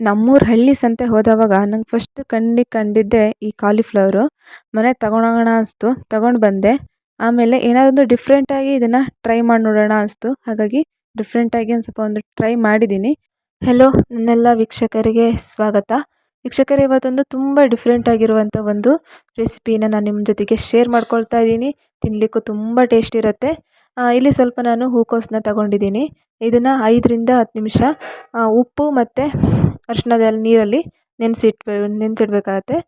ನಮ್ಮೂರ ಹಳ್ಳಿ ಸಂತೆ ಹೋದವಾಗ ನಂಗೆ ಫಸ್ಟ್ ಕಣ್ಣಿಗೆ ಕಂಡಿದ್ದೆ ಈ ಕಾಲಿಫ್ಲವರು ಮನೆಗೆ ತಗೊಂಡೋಗೋಣ ಅನಿಸ್ತು, ತಗೊಂಡು ಬಂದೆ. ಆಮೇಲೆ ಏನಾದರೂ ಡಿಫ್ರೆಂಟಾಗಿ ಇದನ್ನು ಟ್ರೈ ಮಾಡಿ ನೋಡೋಣ ಅನಿಸ್ತು. ಹಾಗಾಗಿ ಡಿಫ್ರೆಂಟಾಗಿ ಒಂದು ಸ್ವಲ್ಪ ಒಂದು ಟ್ರೈ ಮಾಡಿದ್ದೀನಿ ಹೆಲೋ ನನ್ನೆಲ್ಲ ವೀಕ್ಷಕರಿಗೆ ಸ್ವಾಗತ. ವೀಕ್ಷಕರೇ, ಇವತ್ತೊಂದು ತುಂಬ ಡಿಫ್ರೆಂಟಾಗಿರುವಂಥ ಒಂದು ರೆಸಿಪಿನ ನಾನು ನಿಮ್ಮ ಜೊತೆಗೆ ಶೇರ್ ಮಾಡ್ಕೊಳ್ತಾ ಇದ್ದೀನಿ ತಿನ್ನಲಿಕ್ಕೂ ತುಂಬ ಟೇಸ್ಟ್ ಇರುತ್ತೆ. ಇಲ್ಲಿ ಸ್ವಲ್ಪ ನಾನು ಹೂಕೋಸನ್ನ ತಗೊಂಡಿದ್ದೀನಿ ಇದನ್ನು ಐದರಿಂದ ಹತ್ತು ನಿಮಿಷ. ಉಪ್ಪು ಮತ್ತು ಅರಿಶಿಣದಲ್ಲಿ ನೀರಲ್ಲಿ ನೆನೆಸಿಟ್ಬೇ ನೆನೆಸಿಡ್ಬೇಕಾಗತ್ತೆ.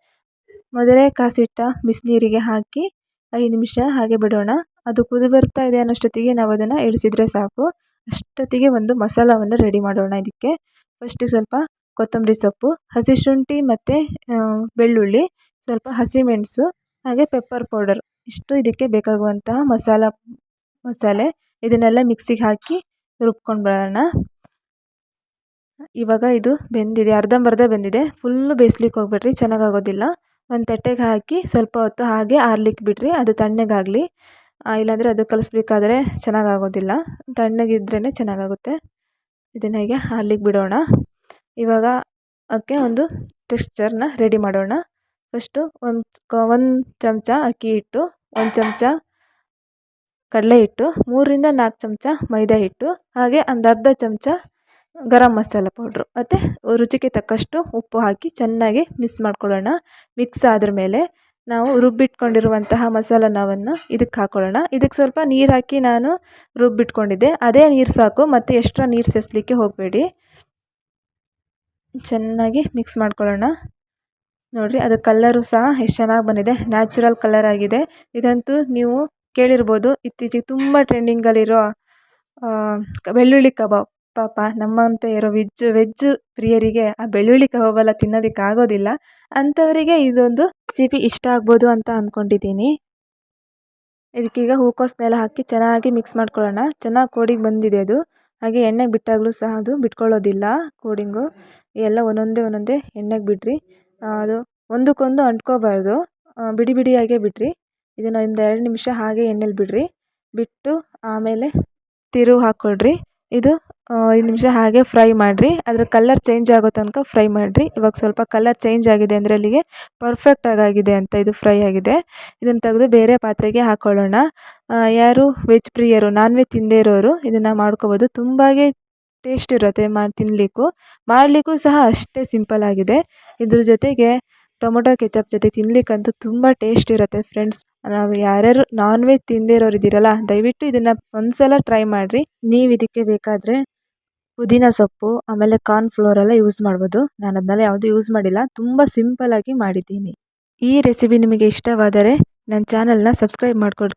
ಮೊದಲೇ ಕಾಸಿಟ್ಟ ಬಿಸಿನೀರಿಗೆ ಹಾಕಿ ಐದು ನಿಮಿಷ ಹಾಗೆ ಬಿಡೋಣ. ಅದು ಕುದಿ ಬರ್ತಾ ಇದೆ ಅನ್ನೋಷ್ಟೊತ್ತಿಗೆ ನಾವು ಅದನ್ನು ಇಳಿಸಿದ್ರೆ ಸಾಕು. ಅಷ್ಟೊತ್ತಿಗೆ ಒಂದು ಮಸಾಲವನ್ನು ರೆಡಿ ಮಾಡೋಣ ಇದಕ್ಕೆ. ಫಸ್ಟ್ ಸ್ವಲ್ಪ ಕೊತ್ತಂಬರಿ ಸೊಪ್ಪು, ಹಸಿ ಶುಂಠಿ ಮತ್ತು ಬೆಳ್ಳುಳ್ಳಿ, ಸ್ವಲ್ಪ ಹಸಿಮೆಣಸು ಹಾಗೆ ಪೆಪ್ಪರ್ ಪೌಡರ್ ಇಷ್ಟು ಇದಕ್ಕೆ ಬೇಕಾಗುವಂತಹ ಮಸಾಲ, ಮಸಾಲೆ ಇದನ್ನೆಲ್ಲ ಮಿಕ್ಸಿಗೆ ಹಾಕಿ ರುಬ್ಕೊಂಡು ಬರೋಣ. ಇವಾಗ ಇದು ಬೆಂದಿದೆ, ಅರ್ಧಂಬರ್ಧ ಬೆಂದಿದೆ. ಫುಲ್ಲು ಬೇಯಿಸ್ಲಿಕ್ಕೆ ಹೋಗ್ಬೇಡ್ರಿ ಚೆನ್ನಾಗಾಗೋದಿಲ್ಲ. ಒಂದು ತಟ್ಟೆಗೆ ಹಾಕಿ ಸ್ವಲ್ಪ ಹೊತ್ತು ಹಾಗೆ ಆರ್ಲಿಕ್ಕೆ ಬಿಡ್ರಿ ಅದು ತಣ್ಣಗಾಗಲಿ. ಇಲ್ಲಾಂದರೆ ಅದು ಕಲಿಸ್ಬೇಕಾದ್ರೆ ಚೆನ್ನಾಗಾಗೋದಿಲ್ಲ. ತಣ್ಣಗಿದ್ರೇ ಚೆನ್ನಾಗಾಗುತ್ತೆ. ಇದನ್ನು ಹೀಗೆ ಆರ್ಲಿಕ್ಕೆ ಬಿಡೋಣ. ಇವಾಗ ಅದಕ್ಕೆ ಒಂದು ಟೆಕ್ಸ್ಚರ್ನ ರೆಡಿ ಮಾಡೋಣ. ಫಸ್ಟು ಒಂದು ಒಂದು ಚಮಚ ಅಕ್ಕಿ ಹಿಟ್ಟು, ಒಂದು ಚಮಚ ಕಡಲೆ ಹಿಟ್ಟು ಮೂರರಿಂದ ನಾಲ್ಕು ಚಮಚ ಮೈದಾ ಹಿಟ್ಟು, ಹಾಗೆ ಒಂದು ಅರ್ಧ ಚಮಚ ಗರಂ ಮಸಾಲ ಪೌಡ್ರು ಮತ್ತು ರುಚಿಗೆ ತಕ್ಕಷ್ಟು ಉಪ್ಪು ಹಾಕಿ ಚೆನ್ನಾಗಿ ಮಿಕ್ಸ್ ಮಾಡ್ಕೊಳ್ಳೋಣ. ಮಿಕ್ಸ್ ಆದ್ರ ಮೇಲೆ ನಾವು ರುಬ್ಬಿಟ್ಕೊಂಡಿರುವಂತಹ ಮಸಾಲನವನ್ನು ಇದಕ್ಕೆ ಹಾಕ್ಕೊಳ್ಳೋಣ ಇದಕ್ಕೆ ಸ್ವಲ್ಪ ನೀರು ಹಾಕಿ ನಾನು ರುಬ್ಬಿಟ್ಕೊಂಡಿದ್ದೆ. ಅದೇ ನೀರು ಸಾಕು, ಮತ್ತು ಎಕ್ಸ್ಟ್ರಾ ನೀರು ಸೇರಿಸ್ಲಿಕ್ಕೆ ಹೋಗಬೇಡಿ. ಚೆನ್ನಾಗಿ ಮಿಕ್ಸ್ ಮಾಡ್ಕೊಳ್ಳೋಣ. ನೋಡಿರಿ, ಅದು ಕಲ್ಲರು ಸಹ ಎಷ್ಟು ಚೆನ್ನಾಗಿ ಬಂದಿದೆ. ನ್ಯಾಚುರಲ್ ಕಲರ್ ಆಗಿದೆ. ಇದಂತೂ ನೀವು ಕೇಳಿರ್ಬೋದು. ಇತ್ತೀಚೆಗೆ ತುಂಬ ಟ್ರೆಂಡಿಂಗಲ್ಲಿರೋ ಬೆಳ್ಳುಳ್ಳಿ ಕಬಾಬ್. ಪಾಪ ನಮ್ಮಂತೆ ಇರೋ ವೆಜ್ ವೆಜ್ ಪ್ರಿಯರಿಗೆ ಆ ಬೆಳ್ಳುಳ್ಳಿ ಕಬಾಬೆಲ್ಲ ತಿನ್ನೋದಕ್ಕೆ ಆಗೋದಿಲ್ಲ. ಅಂಥವರಿಗೆ ಇದೊಂದು ರೆಸಿಪಿ ಇಷ್ಟ ಆಗ್ಬೋದು ಅಂತ ಅಂದ್ಕೊಂಡಿದ್ದೀನಿ ಇದಕ್ಕೀಗ ಹೂಕೋಸ್ನೆಲ್ಲ ಹಾಕಿ ಚೆನ್ನಾಗಿ ಮಿಕ್ಸ್ ಮಾಡ್ಕೊಳ್ಳೋಣ. ಚೆನ್ನಾಗಿ ಕೋಡಿಗೆ ಬಂದಿದೆ ಅದು. ಹಾಗೆ ಎಣ್ಣೆಗೆ ಬಿಟ್ಟಾಗಲೂ ಸಹ ಅದು ಬಿಟ್ಕೊಳ್ಳೋದಿಲ್ಲ ಕೋಡಿಂಗು. ಎಲ್ಲ ಒಂದೊಂದೇ ಒಂದೊಂದೇ ಎಣ್ಣೆಗೆ ಬಿಡ್ರಿ ಅದು ಒಂದಕ್ಕೊಂದು ಅಂಟ್ಕೋಬಾರ್ದು. ಬಿಡಿ ಬಿಡಿಯಾಗೆ ಬಿಡ್ರಿ ಇದನ್ನು ಒಂದು ಎರಡು ನಿಮಿಷ ಹಾಗೆ ಎಣ್ಣೆಲಿ ಬಿಡ್ರಿ. ಬಿಟ್ಟು ಆಮೇಲೆ ತಿರು ಹಾಕ್ಕೊಳ್ರಿ. ಇದು ಐದು ನಿಮಿಷ ಹಾಗೆ ಫ್ರೈ ಮಾಡಿರಿ. ಅದರ ಕಲ್ಲರ್ ಚೇಂಜ್ ಆಗೋ ತನಕ ಫ್ರೈ ಮಾಡಿರಿ. ಇವಾಗ ಸ್ವಲ್ಪ ಕಲ್ಲರ್ ಚೇಂಜ್ ಆಗಿದೆ ಅಂದರೆ ಅಲ್ಲಿಗೆ ಪರ್ಫೆಕ್ಟಾಗಿ ಆಗಿದೆ ಅಂತ ಇದು ಫ್ರೈ ಆಗಿದೆ. ಇದನ್ನು ತೆಗೆದು ಬೇರೆ ಪಾತ್ರೆಗೆ ಹಾಕ್ಕೊಳ್ಳೋಣ ಯಾರು ವೆಜ್ ಪ್ರಿಯರು ನಾನ್ ವೆಜ್ ತಿಂದೇ ಇರೋರು ಇದನ್ನು ಮಾಡ್ಕೋಬೋದು. ತುಂಬಾ ಟೇಸ್ಟ್ ಇರುತ್ತೆ ಮಾ ತಿನ್ನಲಿಕ್ಕೂ ಮಾಡಲಿಕ್ಕೂ ಸಹ ಅಷ್ಟೇ ಸಿಂಪಲ್ ಆಗಿದೆ. ಇದ್ರ ಜೊತೆಗೆ ಟೊಮೊಟೊ ಕೆಚಪ್ ಜೊತೆ ತಿನ್ನಲಿಕ್ಕಂತೂ ತುಂಬ ಟೇಸ್ಟ್ ಇರುತ್ತೆ ಫ್ರೆಂಡ್ಸ್ ನಾವು ಯಾರ್ಯಾರು ನಾನ್ ವೆಜ್ ತಿಂದೇ ಇರೋರು ಇದ್ದೀರಲ್ಲ ದಯವಿಟ್ಟು ಇದನ್ನು ಒಂದು ಸಲ ಟ್ರೈ ಮಾಡಿರಿ. ನೀವು ಇದಕ್ಕೆ ಬೇಕಾದರೆ ಪುದೀನ ಸೊಪ್ಪು, ಆಮೇಲೆ ಕಾರ್ನ್ ಫ್ಲೋರ್ ಎಲ್ಲ ಯೂಸ್ ಮಾಡ್ಬೋದು. ನಾನು ಅದನ್ನೆಲ್ಲ ಯಾವುದೂ ಯೂಸ್ ಮಾಡಿಲ್ಲ. ತುಂಬ ಸಿಂಪಲ್ಲಾಗಿ ಮಾಡಿದ್ದೀನಿ. ಈ ರೆಸಿಪಿ ನಿಮಗೆ ಇಷ್ಟವಾದರೆ ನನ್ನ ಚಾನಲ್ನ ಸಬ್ಸ್ಕ್ರೈಬ್ ಮಾಡ್ಕೊಳ್